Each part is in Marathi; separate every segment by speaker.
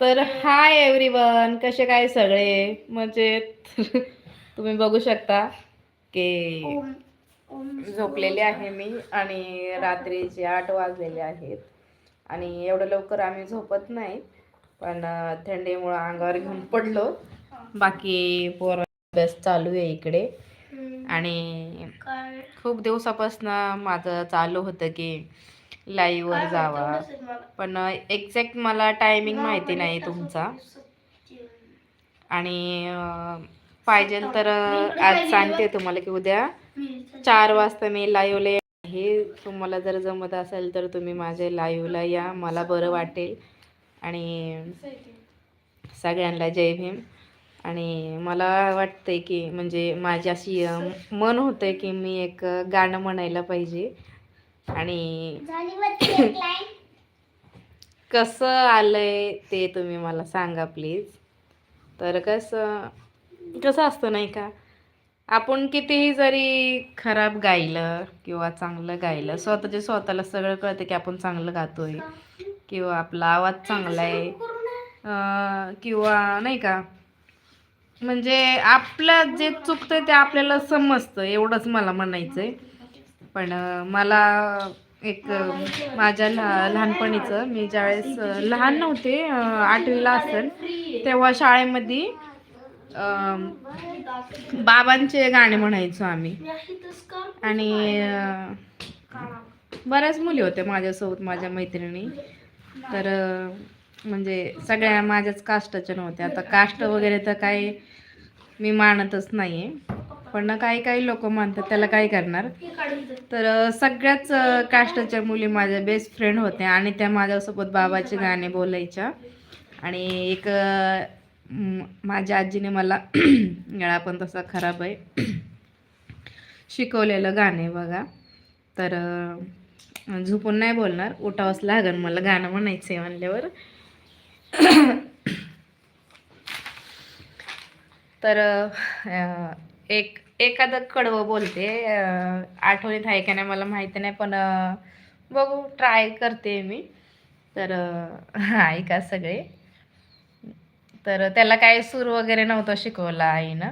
Speaker 1: तर हाय एव्हरीवन कसे काय सगळे? म्हणजे तुम्ही बघू शकता. की. झोपलेले आहे मी आणि रात्रीचे आठ वाजलेले आहेत. आणि एवढं लवकर आम्ही झोपत नाही पण थंडीमुळं अंगावर घेऊन पडलो. बाकी पोर अभ्यास चालू आहे इकडे. आणि खूप दिवसापासून माझं चालू होतं की लाईव्हवर जावा. पण एक्झॅक्ट मला टायमिंग माहिती नाही तुमचा. आणि पाहिजे तर आज सांगते तुम्हाला की उद्या चार वाजता मी लाईव्हला आहे तुम्हाला जर जमत असेल तर तुम्ही माझ्या लाईव्हला या. मला बरं वाटेल. आणि सगळ्यांना जय भीम. आणि मला वाटतंय की म्हणजे माझी अशी अं, मन होतंय की मी एक गाणं म्हणायला पाहिजे. आणि कसं आलंय ते तुम्ही मला सांगा प्लीज. तर कसं कसं असतं नाही का? आपण कितीही जरी खराब गायलं किंवा चांगलं गायलं स्वतःच्या स्वतःला सगळं कळतं की आपण चांगलं गातोय किंवा आपला आवाज चांगला आहे किंवा नाही का? म्हणजे आपलं जे चुकतंय ते आपल्याला समजतं एवढंच मला म्हणायचं आहे पण मला एक माझ्या लहा लहानपणीचं मी ज्यावेळेस लहान नव्हते आठवीला असेल तेव्हा शाळेमध्ये बाबांचे गाणे म्हणायचो आम्ही. आणि बऱ्याच मुली होत्या माझ्यासोबत माझ्या मैत्रिणी. तर म्हणजे सगळ्या माझ्याच कास्टाच्या नव्हत्या. आता कास्ट वगैरे तर काही मी मानतच नाही आहे पण ना काही काही लोक मानतात त्याला काय करणार? तर सगळ्याच कास्टच्या मुली माझ्या बेस्ट फ्रेंड होत्या आणि त्या माझ्यासोबत बाबाचे गाणे बोलायच्या. आणि एक माझ्या आजीने मला गळा पण तसा खराब आहे. शिकवलेलं गाणे बघा. तर झोपून नाही बोलणार उठावंच लागन मला गाणं म्हणायचं आहे म्हणल्यावर. तर एक एखादं कडवं बोलते. आठवणीत आहे का नाही मला माहिती नाही पण बघू ट्राय करते मी. तर ऐका सगळे? तर त्याला काही सूर वगैरे नव्हतं शिकवला आईनं.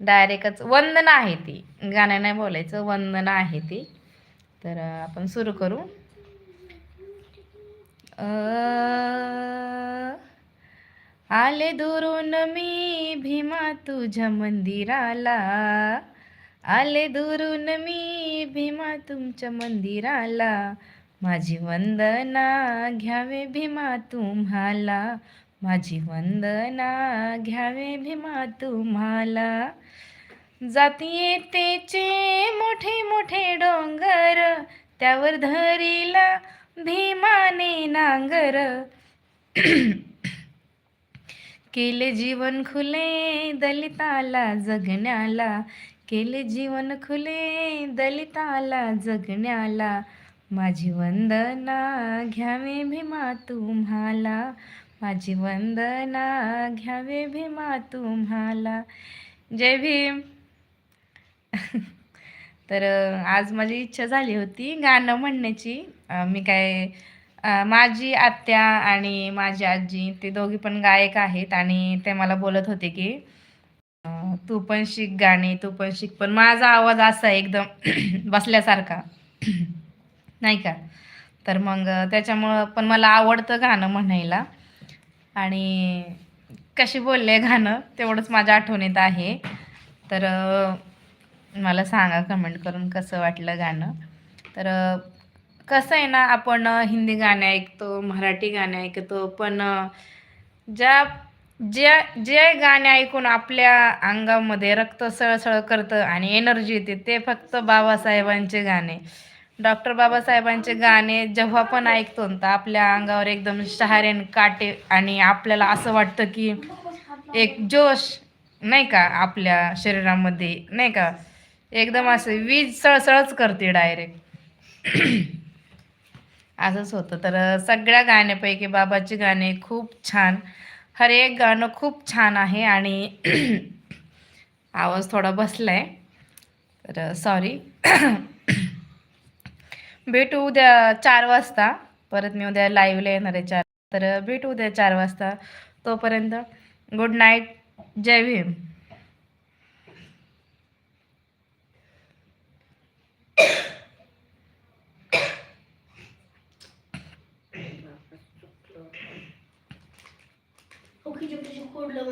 Speaker 1: डायरेक्टच वंदना आहे ती. गाणं नाही बोलायचं वंदना आहे ती. तर आपण सुरू करू. अं, आले दुरून मी भीमा तुझ्या मंदिराला. आले दुरून मी भीमा तुमच्या मंदिराला. माझी वंदना घ्यावे भीमा तुम्हाला. माझी वंदना घ्यावे भीमा तुम्हाला. जाती येतेचे मोठे मोठे डोंगर त्यावर धरीला भीमाने नांगर. केले जीवन खुले दलिताला जगण्याला. केले जीवन खुले दलिताला जगण्याला. माझी वंदना घ्यावे भीमा तुम्हाला. माझी वंदना घ्यावे भीमा तुम्हाला. जय भीम. तर आज माझी इच्छा झाली होती गाणं म्हणण्याची. मी काय माझी आत्या आणि माझी आजी ते दोघी पण गायक आहेत आणि ते मला बोलत होते की तू पण शिक गाणे तू पण शिक. पण माझा आवाज असा आहे एकदम बसल्यासारखा. नाही का? तर मग त्याच्यामुळं पण मला आवडतं गाणं म्हणायला. आणि कशी बोलले गाणं तेवढंच माझ्या आठवणीत आहे. तर मला सांगा कमेंट करून कसं वाटलं गाणं? तर कसं आहे ना आपण हिंदी गाणे ऐकतो मराठी गाणे ऐकतो पण ज्या ज्या जे गाणे ऐकून आपल्या अंगामध्ये रक्त सळसळ करतं आणि एनर्जी येते ते फक्त बाबासाहेबांचे गाणे. डॉक्टर बाबासाहेबांचे गाणे जेव्हा पण ऐकतो ना तर आपल्या अंगावर एकदम शहारेन काटे आणि आपल्याला असं वाटतं की एक जोश नाही का आपल्या शरीरामध्ये नाही का? एकदम असं वीज सळसळच करते डायरेक्ट. असंच होतं. तर सगळ्या गाण्यापैकी बाबाची गाणे खूप छान. हर एक गाणं खूप छान आहे आणि आवाज थोडा बसला आहे तर सॉरी भेटू उद्या चार वाजता. परत मी उद्या लाईव्हला येणार आहे चार. तर भेटू उद्या चार वाजता. तोपर्यंत गुड नाईट जय भीम.
Speaker 2: கூடல